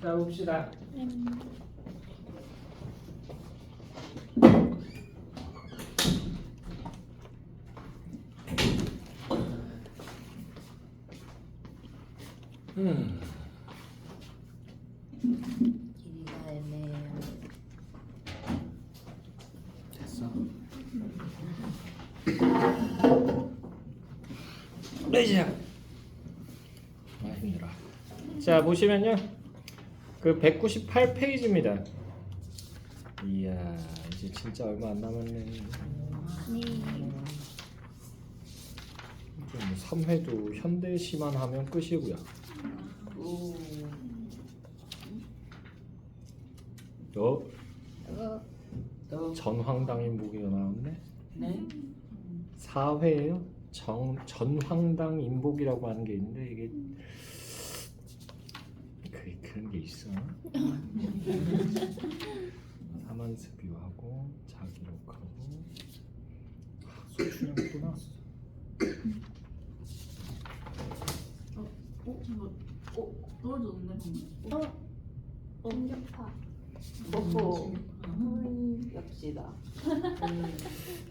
자 봅시다. 음. 길이가 애매해요. 됐어. 레이지야. 아 힘들어. 자 보시면요, 그 198페이지입니다. 이야 이제 진짜 얼마 안 남았네. 네. 뭐 3회도 현대시만 하면 끝이고요. 오. 어 어, 또 전황당인 무기가 나왔네. 네? 4회예요. 정 전황당 인복이라고 하는 게 있는데 이게 그 그런 게 있어. 사만스비하고 자기록하고 아, 소춘영 또 나왔어. 어? 이거 어? 떨어졌네 방금 어. 뽀뽀. 음. 역시다.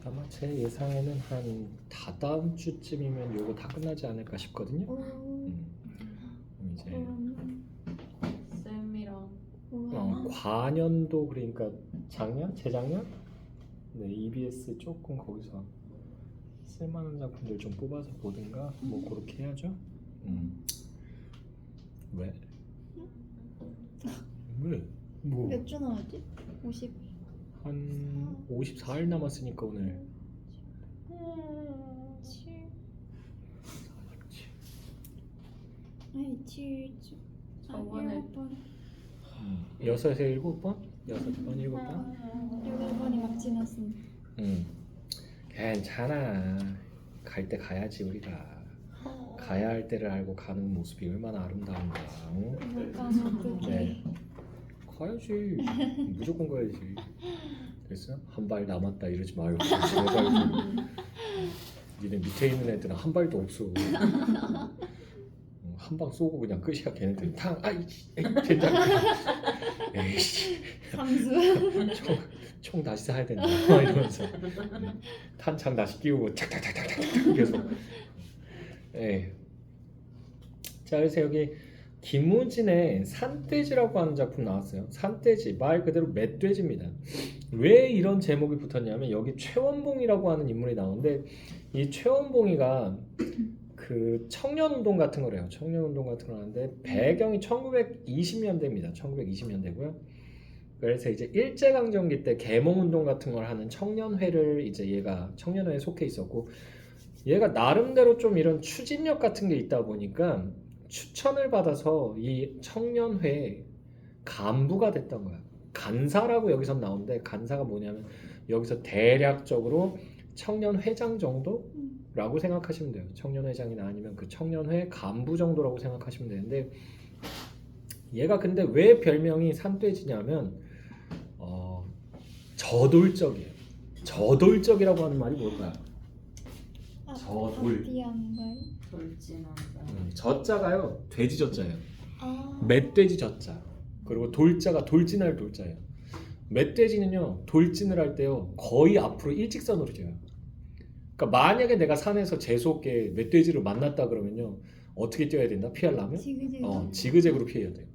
아마 제 예상에는 한 다다음 주쯤이면 요거 다 끝나지 않을까 싶거든요. 오, 음. 이제. 어, 과년도 그러니까 작년, 재작년, 네 EBS 조금 거기서 쓸만한 작품들 좀 뽑아서 보든가 뭐 그렇게 해야죠. 음. 왜? 왜? 뭐? 몇 주 나왔지? 50. 한 54일 남았으니까 오늘 7. 아니, 7주. 저번에 음. 여섯에 일곱 번? 여섯 번, 일곱 번? 6번이 막 지났습니다. 응. 괜찮아. 갈 때 가야지 우리가. 가야 할 때를 알고 가는 모습이 얼마나 아름다운 거야. 응? 못 가면 어떡해. 네. 가야지. 무조건 가야지. 됐어? 한 발 남았다 이러지 말고 제발 좀. 니네 밑에 있는 애들은 한 발도 없어. 한 방 쏘고 그냥 끝이야 걔네들. 탕 아이 에이 젠장. 에이씨. 총, 총 다시 사야 된다 막 이러면서 음, 탄창 다시 끼우고 착착착착착착 계속 예. 자 그래서 여기 김우진의 산돼지라고 하는 작품 나왔어요 산돼지 말 그대로 멧돼지입니다 왜 이런 제목이 붙었냐면 여기 최원봉이라고 하는 인물이 나오는데 이 최원봉이가 그 청년운동 같은 걸 해요. 청년운동 같은 걸 하는데 배경이 1920년대입니다. 1920년대고요. 그래서 이제 일제강점기 때 계몽운동 같은 걸 하는 청년회를 이제 얘가 청년회에 속해 있었고 얘가 나름대로 좀 이런 추진력 같은 게 있다 보니까 추천을 받아서 이 청년회 간부가 됐던 거야. 간사라고 여기서 나오는데 간사가 뭐냐면 여기서 대략적으로 청년 회장 정도 라고 생각하시면 돼요. 청년회장이나 아니면 그 청년회 간부 정도라고 생각하시면 되는데 얘가 근데 왜 별명이 산돼지냐면 어, 저돌적이에요. 저돌적이라고 하는 말이 뭘까요? 아, 저돌. 음, 저자가요 돼지 저자예요. 아. 멧돼지 저자. 그리고 돌자가 돌진할 돌자예요. 멧돼지는요 돌진을 할 때요 거의 앞으로 일직선으로 져요. 그러니까 만약에 내가 산에서 재수없게 멧돼지를 만났다 그러면요 어떻게 뛰어야 된다? 피하려면 지그재그. 어 지그재그로 피해야 돼요.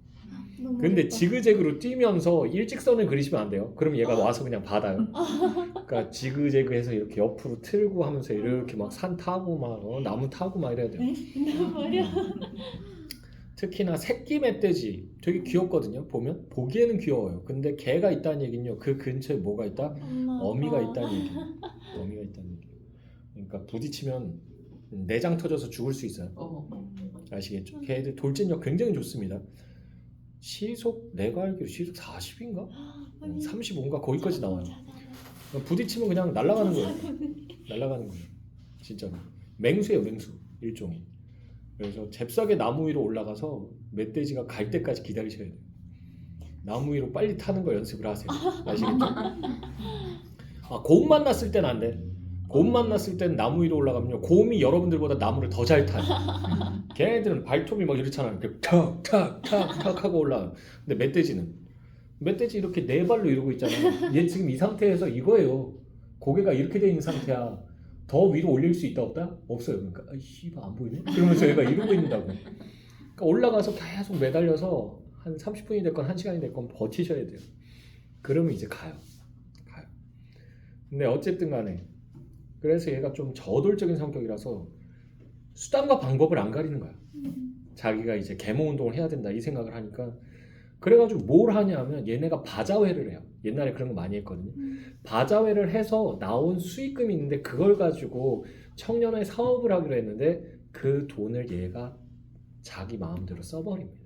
너무 근데. 지그재그로 뛰면서 일직선을 그리시면 안 돼요. 그럼 얘가 와서 그냥 받아요. 그러니까 지그재그해서 이렇게 옆으로 틀고 하면서 이렇게 막 산 타고 막 어, 나무 타고 막 이래야 돼요. 네? 너무 어려. 특히나 새끼 멧돼지 되게 귀엽거든요. 보면 보기에는 귀여워요. 근데 개가 있다는 얘기는요. 그 근처에 뭐가 있다? 엄마. 어미가 어. 있다는 얘기. 어미가 있다는 얘기. 그러니까 부딪히면 내장 터져서 죽을 수 있어요. 어. 아시겠죠? 개들 돌진력 굉장히 좋습니다. 시속 내가 알기로 시속 40인가? 아니, 35인가 거기까지 나와요. 자다가. 부딪히면 그냥 날아가는 거예요. 날아가는 거예요. 진짜로. 맹수예요, 맹수. 일종의. 그래서 잽싸게 나무 위로 올라가서 멧돼지가 갈 때까지 기다리셔야 돼요. 나무 위로 빨리 타는 거 연습을 하세요. 아시겠죠? 아, 공 만났을 때는 안 돼. 곰 만났을 땐 나무 위로 올라가면요. 곰이 여러분들보다 나무를 더 잘 타요. 걔네들은 발톱이 막 이렇잖아요. 이렇게 탁 탁 탁 탁 하고 올라가요. 근데 멧돼지는 멧돼지 이렇게 네 발로 이러고 있잖아요. 얘 지금 이 상태에서 이거예요. 고개가 이렇게 돼 있는 상태야. 더 위로 올릴 수 있다 없다? 없어요. 그러니까 아이 씨발 안 보이네. 그러면서 얘가 이러고 있는다고. 그러니까 올라가서 계속 매달려서 한 30분이 됐건 1시간이 됐건 버티셔야 돼요. 그러면 이제 가요. 가요. 근데 어쨌든 간에 그래서 얘가 좀 저돌적인 성격이라서 수단과 방법을 안 가리는 거야. 자기가 이제 계모 운동을 해야 된다 이 생각을 하니까 그래가지고 뭘 하냐면 얘네가 바자회를 해요. 옛날에 그런 거 많이 했거든요. 바자회를 해서 나온 수익금이 있는데 그걸 가지고 청년의 사업을 하기로 했는데 그 돈을 얘가 자기 마음대로 써버립니다.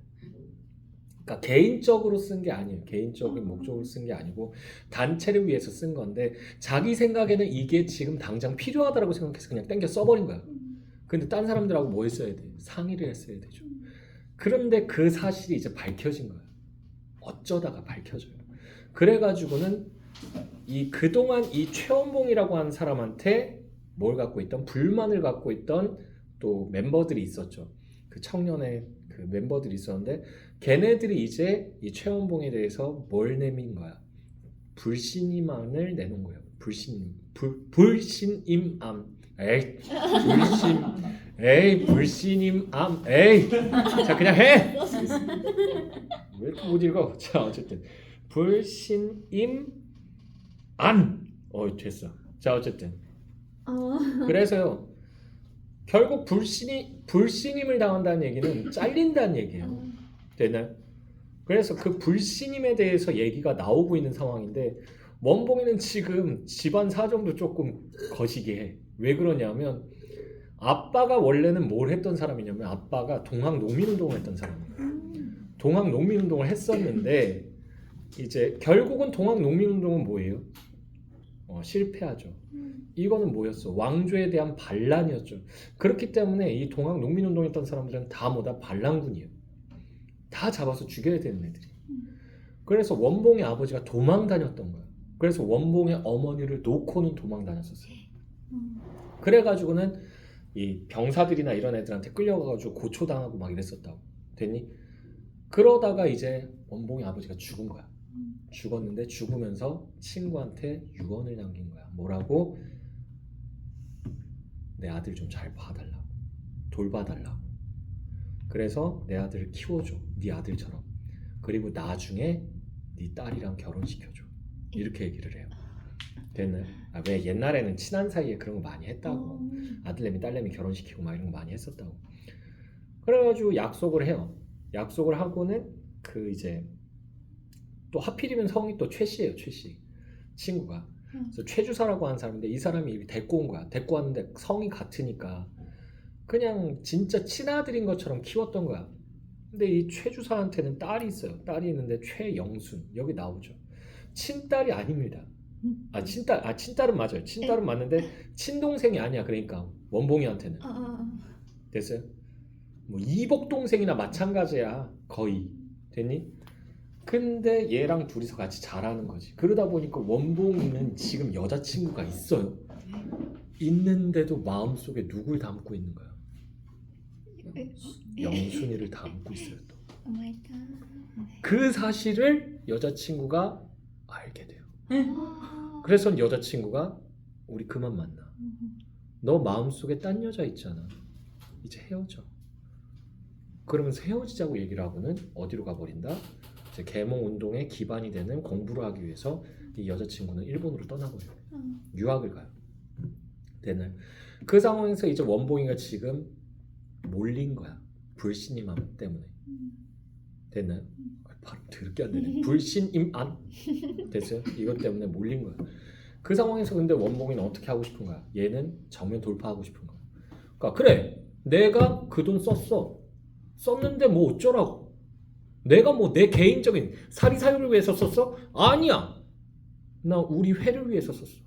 그러니까 개인적으로 쓴 게 아니에요. 개인적인 목적으로 쓴 게 아니고 단체를 위해서 쓴 건데 자기 생각에는 이게 지금 당장 필요하다라고 생각해서 그냥 땡겨 써버린 거야. 근데 딴 사람들하고 뭐 했어야 돼? 상의를 했어야 되죠. 그런데 그 사실이 이제 밝혀진 거예요. 어쩌다가 밝혀져요. 그래가지고는 이 그동안 이 최원봉이라고 하는 사람한테 뭘 갖고 있던 불만을 갖고 있던 또 멤버들이 있었죠. 그 청년의 그 멤버들이 있었는데 걔네들이 이제 이 최원봉에 대해서 뭘 내민 거야? 불신임안을 내놓은 거예요. 불신 불 불신임암. 에이 불신 에이 불신임암. 에이 자 그냥 해. 왜 이렇게 못 읽어? 자 어쨌든 불신임안. 어 됐어. 자 어쨌든 어. 그래서요. 결국 불신이 불신임을 당한다는 얘기는 잘린다는 얘기예요. 되나요? 그래서 그 불신임에 대해서 얘기가 나오고 있는 상황인데 원봉이는 지금 집안 사정도 조금 거시기 해. 왜 그러냐면 아빠가 원래는 뭘 했던 사람이냐면 아빠가 동학 농민운동을 했던 사람이에요. 동학 농민운동을 했었는데 이제 결국은 동학 농민운동은 뭐예요? 어, 실패하죠. 이거는 뭐였어? 왕조에 대한 반란이었죠. 그렇기 때문에 이 동학 농민운동 했던 사람들은 다 뭐다 반란군이에요. 다 잡아서 죽여야 되는 애들이. 그래서 원봉의 아버지가 도망 다녔던 거야. 그래서 원봉의 어머니를 놓고는 도망 다녔었어요. 그래가지고는 이 병사들이나 이런 애들한테 끌려가가지고 고초당하고 막 이랬었다고. 됐니? 그러다가 이제 원봉의 아버지가 죽은 거야. 죽었는데 죽으면서 친구한테 유언을 남긴 거야. 뭐라고? 내 아들 좀 잘 봐달라고. 돌봐달라고. 그래서 내 아들을 키워줘. 네 아들처럼. 그리고 나중에 네 딸이랑 결혼시켜줘. 이렇게 얘기를 해요. 됐나요? 아, 왜 옛날에는 친한 사이에 그런 거 많이 했다고. 아들내미 딸내미 결혼시키고 막 이런 거 많이 했었다고. 그래가지고 약속을 해요. 약속을 하고는 그 이제 또 하필이면 성이 또 최씨예요. 최씨 친구가. 그래서 최주사라고 하는 사람인데 이 사람이 데리고 온 거야. 데리고 왔는데 성이 같으니까 그냥 진짜 친아들인 것처럼 키웠던 거야. 근데 이 최주사한테는 딸이 있어요. 딸이 있는데 최영순 여기 나오죠. 친딸이 아닙니다. 아 친딸 아 친딸은 맞아요. 친딸은 맞는데 친동생이 아니야. 그러니까 원봉이한테는 아, 아, 됐어요? 뭐 이복 동생이나 마찬가지야 거의 됐니? 근데 얘랑 둘이서 같이 자라는 거지. 그러다 보니까 원봉이는 지금 여자친구가 있어요. 있는데도 마음속에 누굴 담고 있는 거야? 영순이를 담고 있어요 또. 오 마이 갓. 그 사실을 여자친구가 알게 돼요. 아. 그래서 여자친구가 우리 그만 만나. 너 마음속에 딴 여자 있잖아. 이제 헤어져. 그러면서 헤어지자고 얘기를 하고는 어디로 가버린다? 계몽 운동의 기반이 되는 공부를 하기 위해서 이 여자친구는 일본으로 떠나버려요. 어. 유학을 가요. 되나요? 그 상황에서 이제 원봉이가 지금 몰린 거야. 불신임함 때문에. 됐나요? 아, 발음 더럽게 안 되네. 불신임안 됐어요? 이것 때문에 몰린 거야. 그 상황에서 근데 원봉이는 어떻게 하고 싶은 거야? 얘는 정면 돌파하고 싶은 거야. 그러니까 그래, 내가 그 돈 썼어. 썼는데 뭐 어쩌라고? 내가 뭐 내 개인적인 사리사욕을 위해서 썼어? 아니야. 나 우리 회를 위해서 썼어.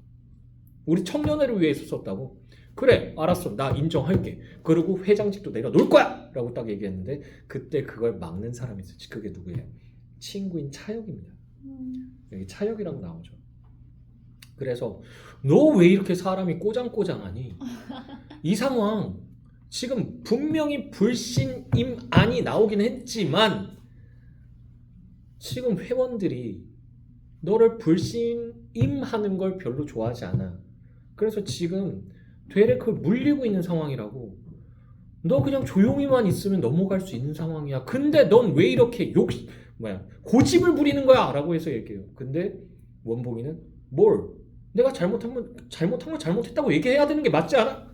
우리 청년회를 위해서 썼다고. 그래, 알았어. 나 인정할게. 그리고 회장직도 내가 놓을 거야! 라고 딱 얘기했는데, 그때 그걸 막는 사람이 있었지. 그게 누구예요? 친구인 차혁입니다. 음. 여기 차혁이라고 나오죠. 그래서 너 왜 이렇게 사람이 꼬장꼬장하니? 이 상황 지금 분명히 불신임 안이 나오긴 했지만 지금 회원들이 너를 불신임하는 걸 별로 좋아하지 않아. 그래서 지금 되레 그걸 물리고 있는 상황이라고. 너 그냥 조용히만 있으면 넘어갈 수 있는 상황이야. 근데 넌 왜 이렇게 욕 뭐야 고집을 부리는 거야?라고 해서 얘기해요. 근데 원봉이는 뭘? 내가 잘못하면 잘못한 걸 잘못했다고 얘기해야 되는 게 맞지 않아?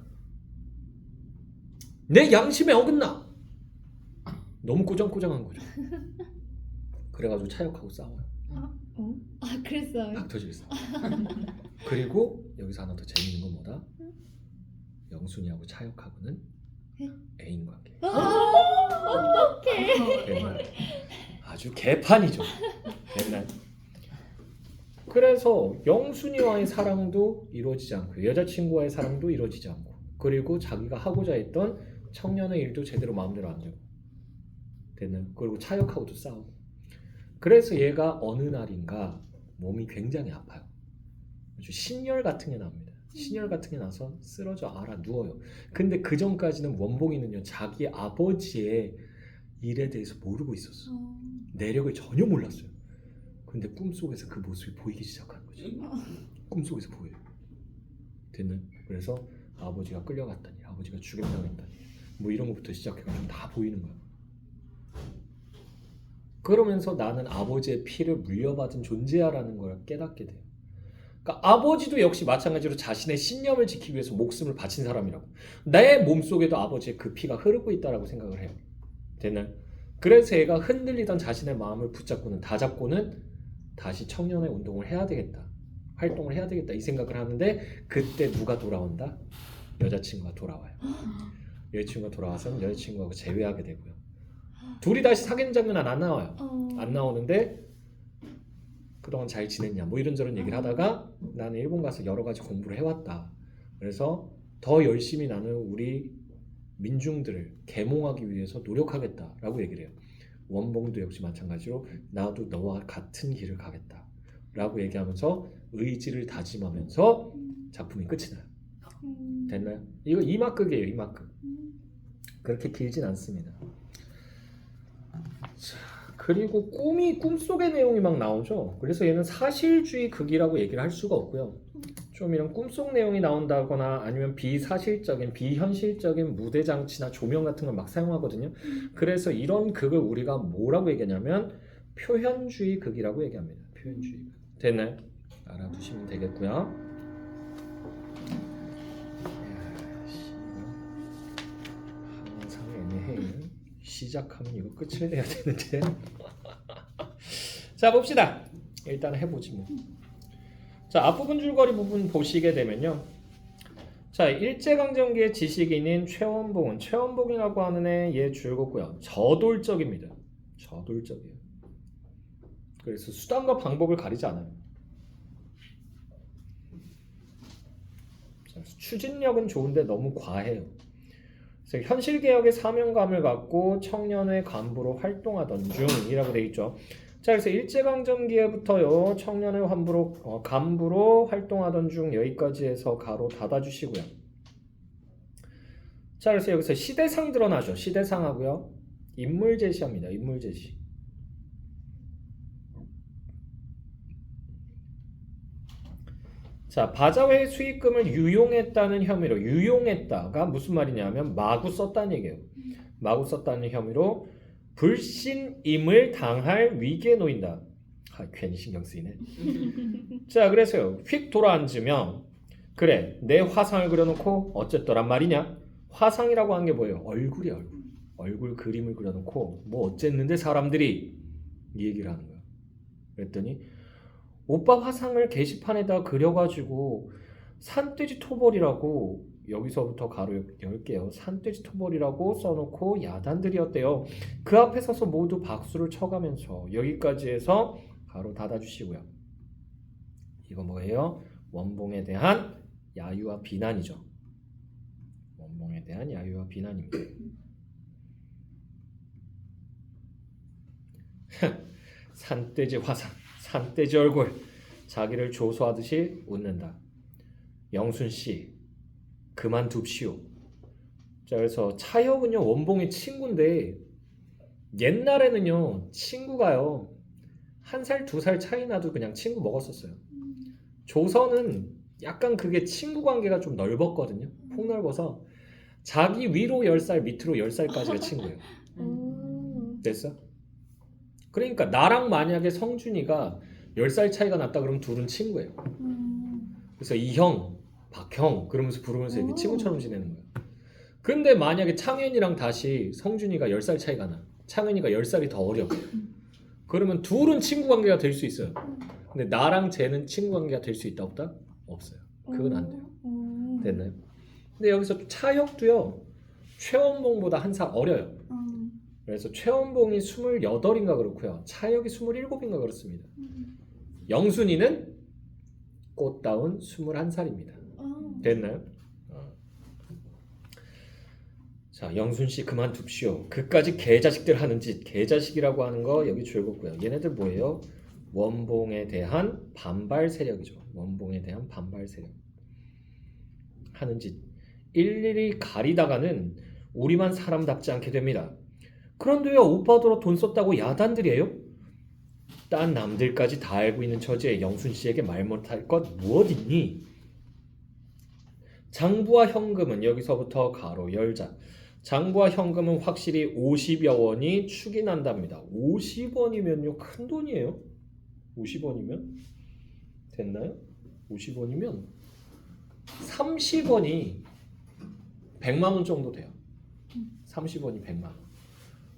내 양심에 어긋나. 너무 꾸정꾸정한 거죠. 그래가지고 차역하고 싸워요. 어? 아 그랬어요? 팍 터지게 싸워. 그리고 여기서 하나 더 재밌는 건 뭐다? 영순이하고 차역하고는 네? 애인 관계. 아, 어떡해 맨날 아주 개판이죠. 맨날. 그래서 영순이와의 사랑도 이루어지지 않고 여자친구와의 사랑도 이루어지지 않고 그리고 자기가 하고자 했던 청년의 일도 제대로 마음대로 안 되고 되는 그리고 차역하고도 싸우고 그래서 얘가 어느 날인가 몸이 굉장히 아파요. 아주 신열 같은 게 납니다. 신열 같은 게 나서 쓰러져 알아 누워요. 근데 그 전까지는 원봉이는요 자기 아버지의 일에 대해서 모르고 있었어. 어, 내력을 전혀 몰랐어요. 근데 꿈 속에서 그 모습이 보이기 시작하는 거지. 꿈속에서 보여요. 됐나요? 그래서 아버지가 끌려갔다니, 아버지가 죽임당했다니, 뭐 이런 것부터 시작해가지고 다 보이는 거야. 그러면서 나는 아버지의 피를 물려받은 존재야라는 걸 깨닫게 돼요. 그러니까 아버지도 역시 마찬가지로 자신의 신념을 지키기 위해서 목숨을 바친 사람이라고. 내 몸속에도 아버지의 그 피가 흐르고 있다라고 생각을 해요. 됐나요? 그래서 얘가 흔들리던 자신의 마음을 붙잡고는 다 잡고는 다시 청년의 운동을 해야 되겠다. 활동을 해야 되겠다 이 생각을 하는데 그때 누가 돌아온다? 여자친구가 돌아와요. 여자친구가 돌아와서 여자친구하고 재회하게 되고요. 둘이 다시 사귀는 장면은 안 나와요. 어. 안 나오는데 그동안 잘 지냈냐 뭐 이런저런 얘기를 하다가 나는 일본 가서 여러 가지 공부를 해왔다. 그래서 더 열심히 나는 우리 민중들을 계몽하기 위해서 노력하겠다라고 얘기를 해요. 원봉도 역시 마찬가지로 나도 너와 같은 길을 가겠다 라고 얘기하면서 의지를 다짐하면서 작품이 끝이 나요. 음. 됐나요? 이거 이막극이에요, 이막극. 음. 그렇게 길진 않습니다. 자, 그리고 꿈이 꿈속의 내용이 막 나오죠. 그래서 얘는 사실주의 극이라고 얘기를 할 수가 없고요. 좀 이런 꿈속 내용이 나온다거나 아니면 비사실적인 비현실적인 무대 장치나 조명 같은 걸 막 사용하거든요. 그래서 이런 극을 우리가 뭐라고 얘기하냐면 표현주의 극이라고 얘기합니다. 표현주의 극. 됐나요? 알아두시면 되겠고요. 시작하면 이거 끝을 내야 되는데. 자 봅시다. 일단 해보지 뭐. 자 앞부분 줄거리 부분 보시게 되면요. 자 일제강점기의 지식인인 최원봉은 최원봉이라고 하는 애얘 줄거고요. 저돌적입니다. 저돌적이에요. 그래서 수단과 방법을 가리지 않아요. 자, 추진력은 좋은데 너무 과해요. 그래서 현실 개혁의 사명감을 갖고 청년의 간부로 활동하던 중이라고 돼 있죠. 자, 그래서 일제강점기에부터요 청년의 간부로 어, 간부로 활동하던 중 여기까지 해서 가로 닫아주시고요. 자, 그래서 여기서 시대상 드러나죠. 시대상하고요. 인물 제시합니다. 인물 제시. 자, 바자회의 수익금을 유용했다는 혐의로 유용했다가 무슨 말이냐면 마구 썼다는 얘기예요. 마구 썼다는 혐의로 불신임을 당할 위기에 놓인다. 아, 괜히 신경 쓰이네. 자, 그래서요. 휙 돌아앉으면 그래, 내 화상을 그려놓고 어쨌더란 말이냐? 화상이라고 한 게 뭐예요? 얼굴이야, 얼굴. 얼굴 그림을 그려놓고 뭐 어쨌는데 사람들이 이 얘기를 하는 거야. 그랬더니 오빠 화상을 게시판에다 그려가지고 산돼지 토벌이라고 여기서부터 가로 열게요. 산돼지 토벌이라고 써놓고 야단들이었대요. 그 앞에 서서 모두 박수를 쳐가면서 여기까지 해서 가로 닫아주시고요. 이거 뭐예요? 원봉에 대한 야유와 비난이죠. 원봉에 대한 야유와 비난입니다. 산돼지 화상, 산돼지 얼굴. 자기를 조소하듯이 웃는다. 영순 씨, 그만둡시오. 자, 그래서 차혁은요 원봉의 친구인데 옛날에는요 친구가요 한 살 두 살 차이 나도 그냥 친구 먹었었어요. 조선은 약간 그게 친구 관계가 좀 넓었거든요. 폭넓어서 자기 위로 10살 밑으로 10살까지가 친구예요. 오. 됐어? 그러니까 나랑 만약에 성준이가 10살 차이가 났다 그러면 둘은 친구예요. 음. 그래서 이형, 박형 그러면서 부르면서 이렇게 오. 친구처럼 지내는 거예요. 근데 만약에 창현이랑 다시 성준이가 10살 차이가 나. 창현이가 10살이 더 어려. 그러면 둘은 친구 관계가 될 수 있어요. 근데 나랑 쟤는 친구 관계가 될 수 있다 없다? 없어요. 그건 안 돼요. 오. 됐나요? 근데 여기서 차혁도요. 최원봉보다 한 살 어려요. 음. 그래서 최원봉이 28인가 그렇고요. 차혁이 27인가 그렇습니다. 음. 영순이는 꽃다운 21살입니다. 어. 됐나요? 어. 자, 영순 씨 그만둡시오. 그까지 개자식들 하는 짓, 개자식이라고 하는 거 여기 줄었고요. 얘네들 뭐예요? 원봉에 대한 반발 세력이죠. 원봉에 대한 반발 세력. 하는 짓. 일일이 가리다가는 우리만 사람답지 않게 됩니다. 그런데요, 오빠더러 돈 썼다고 야단들이에요? 딴 남들까지 다 알고 있는 처지에 영순 씨에게 말 못할 것 무엇 있니? 장부와 현금은 여기서부터 가로 열자. 장부와 현금은 확실히 50여 원이 축이 난답니다. 50원이면요 큰 돈이에요. 50원이면 됐나요? 50원이면 30원이 100만 원 정도 돼요. 30원이 100만 원.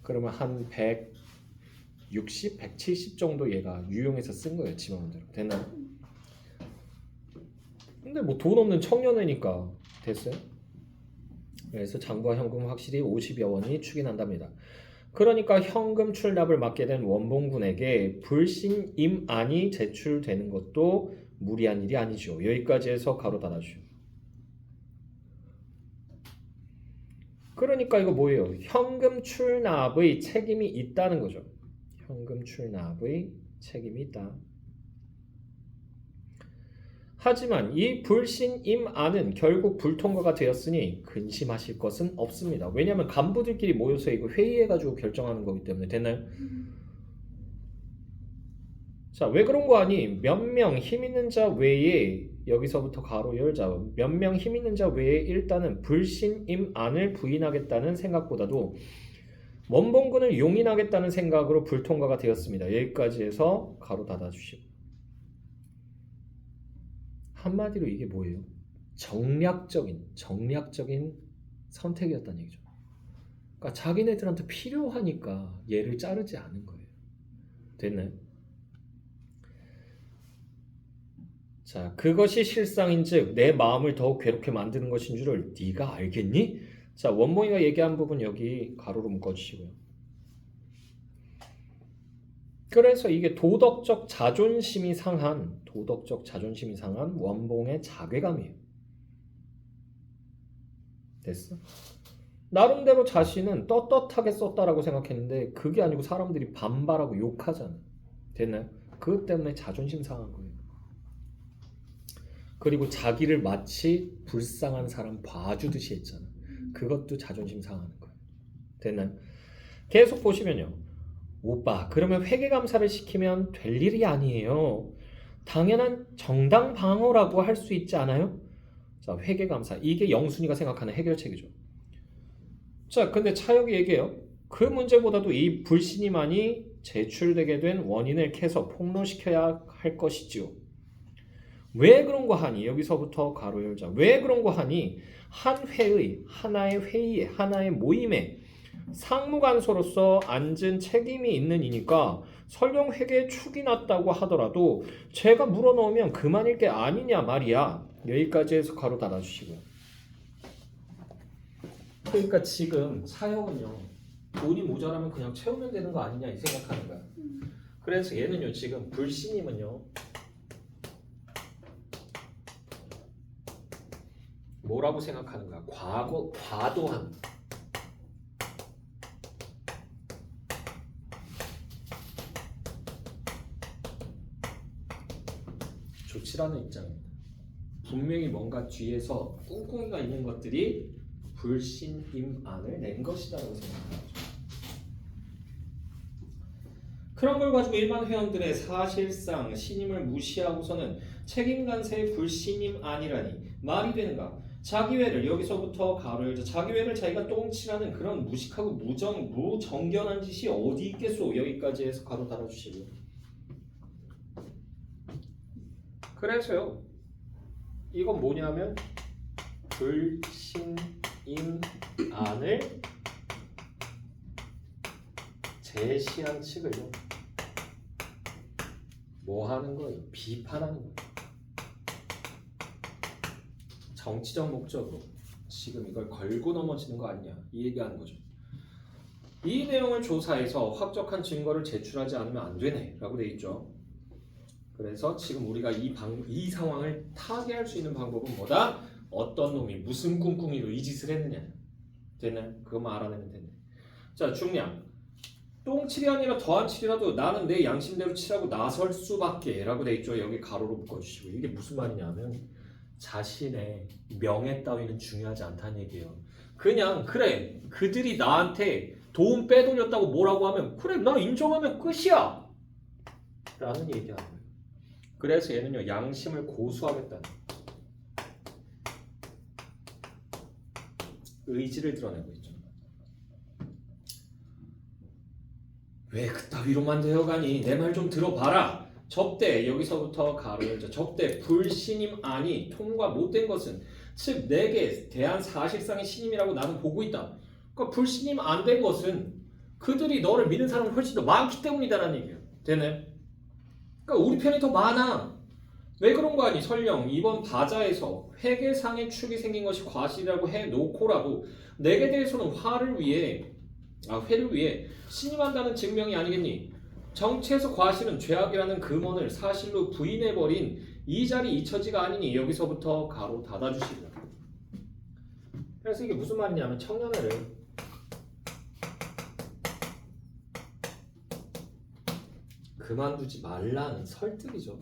그러면 한 160, 170 정도 얘가 유용해서 쓴 거예요. 지만원대로. 됐나요? 근데 뭐 돈 없는 청년회니까 됐어요. 그래서 장부와 현금 확실히 50여 원이 축이 난답니다. 그러니까 현금 출납을 맡게 된 원봉군에게 불신 임안이 제출되는 것도 무리한 일이 아니죠. 여기까지 해서 가로 닫아주죠. 그러니까 이거 뭐예요? 현금 출납의 책임이 있다는 거죠. 현금 출납의 책임이 있다. 하지만 이 불신임안은 결국 불통과가 되었으니 근심하실 것은 없습니다. 왜냐하면 간부들끼리 모여서 이거 회의해가지고 결정하는 거기 때문에 됐나요? 자, 왜 그런 거 아니? 몇 명 힘 있는 자 외에 여기서부터 가로 열자. 몇명 힘 있는 자 외에 일단은 불신임 안을 부인하겠다는 생각보다도 원본군을 용인하겠다는 생각으로 불통과가 되었습니다. 여기까지 해서 가로 닫아주시고. 한마디로 이게 뭐예요? 정략적인 정략적인 선택이었다는 얘기죠. 그러니까 자기네들한테 필요하니까 얘를 자르지 않은 거예요. 됐나요? 자, 그것이 실상인즉 내 마음을 더욱 괴롭게 만드는 것인 줄을 네가 알겠니? 자, 원봉이가 얘기한 부분 여기 가로로 묶어 주시고요. 그래서 이게 도덕적 자존심이 상한 도덕적 자존심이 상한 원봉의 자괴감이에요. 됐어? 나름대로 자신은 떳떳하게 썼다라고 생각했는데 그게 아니고 사람들이 반발하고 욕하잖아. 됐나요? 그것 때문에 자존심 상한 거예요. 그리고 자기를 마치 불쌍한 사람 봐주듯이 했잖아. 그것도 자존심 상하는 거예요. 됐나요? 계속 보시면요. 오빠, 그러면 회계 감사를 시키면 될 일이 아니에요. 당연한 정당 방어라고 할 수 있지 않아요? 자, 회계 감사. 이게 영순이가 생각하는 해결책이죠. 자, 근데 차역이 얘기해요. 그 문제보다도 이 불신이만이 제출되게 된 원인을 캐서 폭로시켜야 할 것이지요. 왜 그런 거 하니? 여기서부터 가로 열자. 왜 그런 거 하니? 한 회의, 하나의 회의에, 하나의 모임에 상무간소로서 앉은 책임이 있는 이니까 설령 회계에 축이 났다고 하더라도 제가 물어넣으면 그만일 게 아니냐 말이야. 여기까지 해서 가로 닫아주시고요. 그러니까 지금 사역은요 돈이 모자라면 그냥 채우면 되는 거 아니냐 이 생각하는 거야. 그래서 얘는요 지금 불신임은요 뭐라고 생각하는가? 과거 과도한 좋지 않은 입장입니다. 분명히 뭔가 뒤에서 꿍꿍이가 있는 것들이 불신임안을 낸 것이다라고 생각합니다. 그런 걸 가지고 일반 회원들의 사실상 신임을 무시하고서는 책임관세의 불신임안이라니 말이 되는가? 자기회를 여기서부터 가를 자기회를 자기가 똥치라는 그런 무식하고 무정 무정견한 짓이 어디 있겠소? 여기까지 해서 가로 달아주시고요. 그래서요. 이건 뭐냐면 불신임안을 제시한 측을요. 뭐 하는 거예요? 비판하는 거예요. 정치적 목적으로 지금 이걸 걸고 넘어지는 거 아니냐 이 얘기하는 거죠. 이 내용을 조사해서 확적한 증거를 제출하지 않으면 안 되네라고 돼 있죠. 그래서 지금 우리가 이, 방, 이 상황을 타개할 수 있는 방법은 뭐다? 어떤 놈이 무슨 꿍꿍이로 이 짓을 했느냐 됐나요? 그것만 알아내면 됐네. 자 중량 똥칠이 아니라 더한 칠이라도 나는 내 양심대로 칠하고 나설 수밖에 라고 돼 있죠. 여기 가로로 묶어주시고 이게 무슨 말이냐면 자신의 명예 따위는 중요하지 않다는 얘기예요. 그냥 그래 그들이 나한테 돈 빼돌렸다고 뭐라고 하면 그래 나 인정하면 끝이야 라는 얘기하는 거예요. 그래서 얘는요 양심을 고수하겠다는 의지를 드러내고 있죠. 왜 그따위로만 되어가니 내 말 좀 들어봐라. 접대 여기서부터 가로 열자 접대 불신임 아니 통과 못된 것은 즉 내게 대한 사실상의 신임이라고 나는 보고 있다. 그러니까 불신임 안 된 것은 그들이 너를 믿는 사람이 훨씬 더 많기 때문이다라는 얘기예요. 되네? 그러니까 우리 편이 더 많아. 왜 그런 거 아니? 설령 이번 바자에서 회계상의 축이 생긴 것이 과실이라고 해놓고라도 내게 대해서는 화를 위해 아 회를 위해 신임한다는 증명이 아니겠니? 정치에서 과실은 죄악이라는 금원을 사실로 부인해버린 이 자리 이처지가 아니니 여기서부터 가로 닫아주시고 그래서 이게 무슨 말이냐면 청년회를 그만두지 말라는 설득이죠.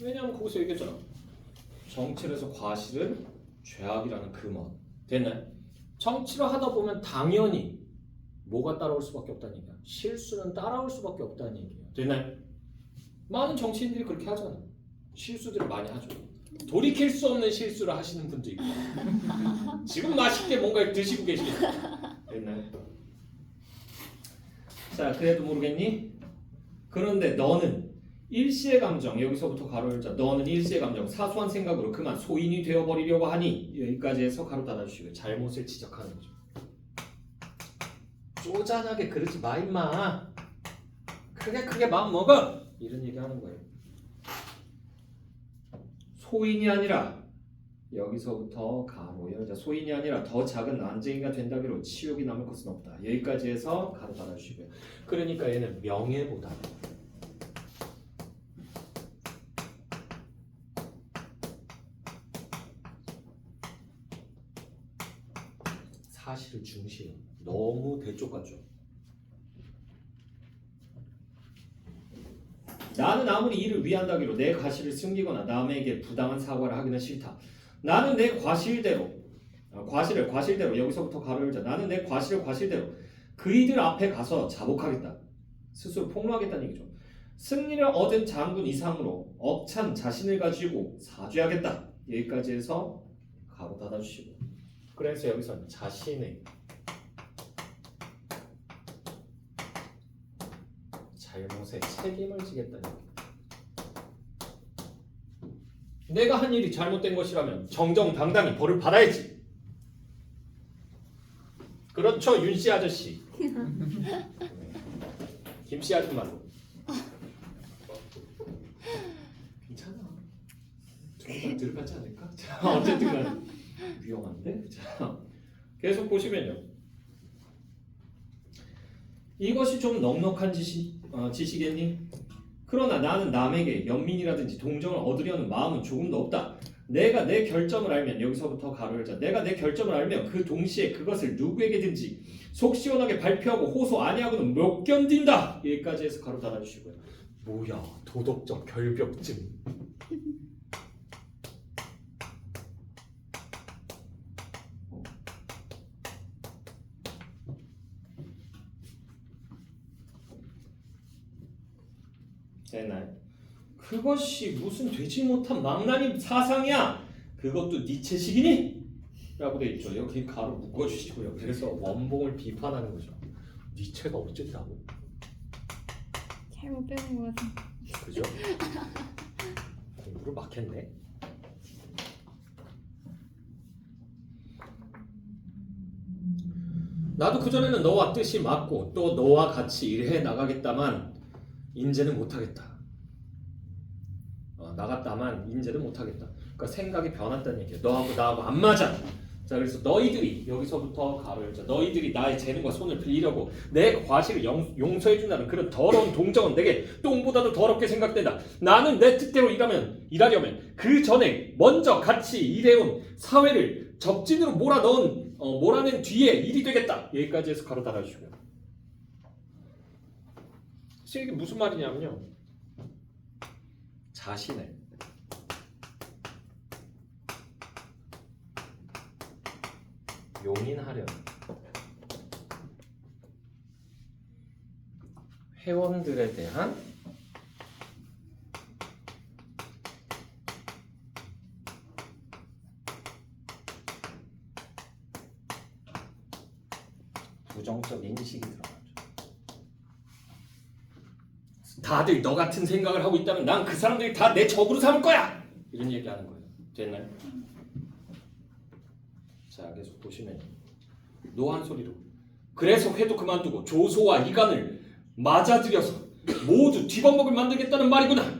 왜냐하면 거기서 얘기했잖아. 정치에서 과실은 죄악이라는 금원. 됐나요? 정치를 하다 보면 당연히 뭐가 따라올 수밖에 없다는 얘기야. 실수는 따라올 수밖에 없다는 얘기야. 됐나요? 많은 정치인들이 그렇게 하잖아. 실수들을 많이 하죠. 돌이킬 수 없는 실수를 하시는 분도 있고. 지금 맛있게 뭔가를 드시고 계시겠죠. 됐나요? 자, 그래도 모르겠니? 그런데 너는 일시의 감정 여기서부터 가로 열자 너는 일시의 감정 사소한 생각으로 그만 소인이 되어버리려고 하니 여기까지 해서 가로 닫아주시고 잘못을 지적하는 거죠. 쪼잔하게 그러지 마 임마. 크게 크게 마음 먹어. 이런 얘기 하는 거예요. 소인이 아니라 여기서부터 가로 열자. 소인이 아니라 더 작은 난쟁이가 된다기로 치욕이 남을 것은 없다. 여기까지 해서 가로 닫아주시고요. 그러니까 얘는 명예보다 중시해. 너무 대쪽 같죠. 나는 아무리 이를 위한다기로 내 과실을 숨기거나 남에게 부당한 사과를 하기는 싫다. 나는 내 과실대로 아, 과실을 과실대로 여기서부터 가로 열자. 나는 내 과실을 과실대로 그이들 앞에 가서 자복하겠다. 스스로 폭로하겠다는 얘기죠. 승리를 얻은 장군 이상으로 억찬 자신을 가지고 사죄하겠다. 여기까지 해서 가로 닫아주시고. 그래서 여기서 자신의 잘못에 책임을 지겠다는 얘기예요. 내가 한 일이 잘못된 것이라면 정정당당히 벌을 받아야지. 그렇죠, 윤 씨 아저씨. 김 씨 아줌마도. 괜찮아. 조금 들어가지 않을까? 자, 어쨌든 간에. 위험한데? 자, 계속 보시면요. 이것이 좀 넉넉한 지시, 어, 지시겠니? 그러나 나는 남에게 연민이라든지 동정을 얻으려는 마음은 조금도 없다. 내가 내 결점을 알면 여기서부터 가로 열자. 내가 내 결점을 알면 그 동시에 그것을 누구에게든지 속 시원하게 발표하고 호소 아니하고는 못 견딘다. 여기까지 해서 가로 닫아주시고요. 뭐야 도덕적 결벽증. 됐나요? 그것이 무슨 되지 못한 망나니 사상이야. 그것도 니체식이니? 라고 돼 있죠. 여기 가로 묶어주시고요. 그래서 원봉을 비판하는 거죠. 니체가 어쨌다고? 잘못 배운 것 같아. 그죠? 공부를 막 했네. 나도 그전에는 너와 뜻이 맞고 또 너와 같이 일해 나가겠다만 인제는 못하겠다. 어, 나갔다만 인제는 못하겠다. 그러니까 생각이 변했다는 얘기야. 너하고 나하고 안 맞아. 자 그래서 너희들이 여기서부터 가로 열자. 너희들이 나의 재능과 손을 빌리려고 내 과실을 용, 용서해준다는 그런 더러운 동정은 내게 똥보다도 더럽게 생각된다. 나는 내 뜻대로 일하면 일하려면 그 전에 먼저 같이 일해온 사회를 적진으로 몰아 넣은 어, 몰아낸 뒤에 일이 되겠다. 여기까지 해서 가로 달아주시고요. 그래서 이게 무슨 말이냐면요. 자신을 용인하려는 회원들에 대한 부정적 인식이 들어가죠. 다들 너 같은 생각을 하고 있다면 난 그 사람들이 다 내 적으로 삼을 거야. 이런 얘기하는 거예요. 됐나요? 자, 계속 보시면 노한 소리로 그래서 회도 그만두고 조소와 이간을 맞아들여서 모두 뒤범벅을 만들겠다는 말이구나.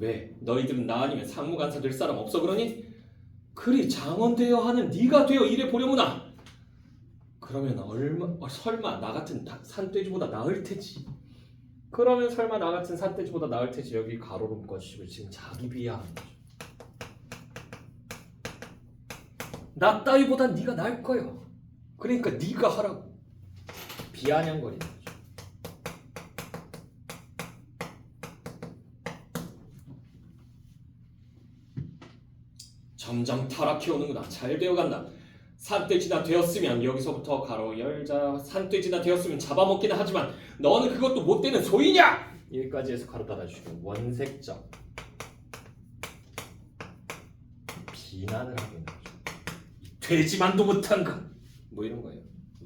왜? 너희들은 나 아니면 상무간사 될 사람 없어 그러니? 그리 장원되어 하는 네가 되어 일해 보려무나. 그러면 얼마 어, 설마 나 같은 다- 산돼지보다 나을 테지. 그러면 설마 나 같은 산돼지보다 나을 테지. 여기 가로로 묶어주시고 지금 자기 비하하는 거죠. 나 따위보단 네가 나을 거야. 그러니까 네가 하라고. 비아냥거리는 거죠. 점점 타락해 오는구나. 잘 되어간다. 산돼지나 되었으면 여기서부터 가로 열자. 산돼지나 되었으면 잡아먹기는 하지만 너는 그것도 못 되는 소이냐? 여기까지 해서 가로 닫아주시고 원색적 비난을 하고 있는 거죠. 돼지만도 못한 것. 뭐 이런 거예요.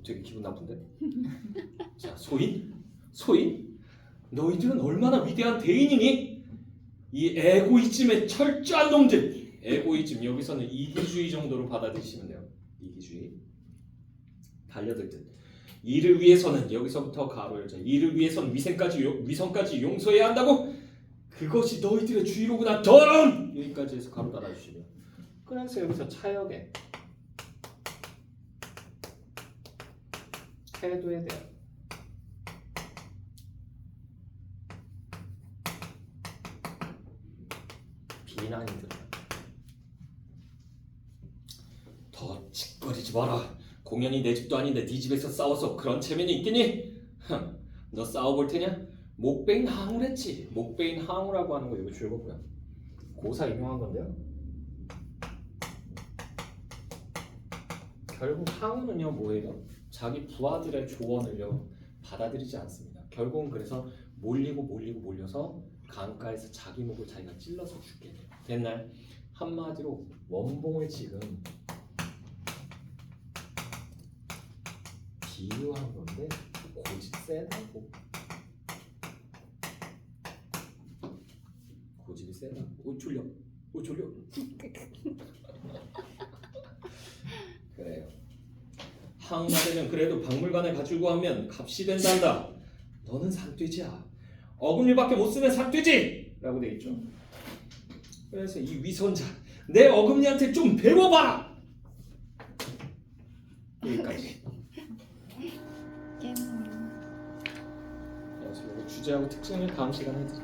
되게 기분 나쁜데? 자, 소인? 소인? 너희들은 얼마나 위대한 대인이니? 이 에고이즘의 철저한 놈들. 에고이즘 여기서는 이기주의 정도로 받아들이시면 돼요. 이기주의. 달려들 듯. 이를 위해서는 여기서부터 가로 열자. 이를 위해서는 위생까지 요- 위성까지 용서해야 한다고? 그것이 너희들의 주의로구나. 더러운! 여기까지 해서 가로 달아주시면. 그래서 여기서 차역에 태도에 대한 비난이 들어요. 더 칙거리지 마라. 공연이 내 집도 아닌데 네 집에서 싸워서 그런 체면이 있겠니? 흠, 너 싸워볼 테냐? 목베인 항우랬지. 목베인 항우라고 하는 거 이거 줄거고요. 고사 인용한 건데요. 결국 항우는요 뭐예요? 자기 부하들의 조언을요 받아들이지 않습니다. 결국은 그래서 몰리고 몰리고 몰려서 강가에서 자기 목을 자기가 찔러서 죽게 돼요. 됐나요? 한마디로 원봉을 지금 비유한 건데 고집 세다고 고집이 세다. 오 졸려. 오 졸려. 그래요. 항마되면 그래도 박물관에 가지고 하면 값이 된단다. 너는 산돼지야. 어금니밖에 못 쓰는 산돼지! 라고 돼 있죠. 그래서 이 위선자 내 어금니한테 좀 배워봐. 여기까지. 깨물어. 그래서 이거 주제하고 특징을 다음 시간에 해드릴게요.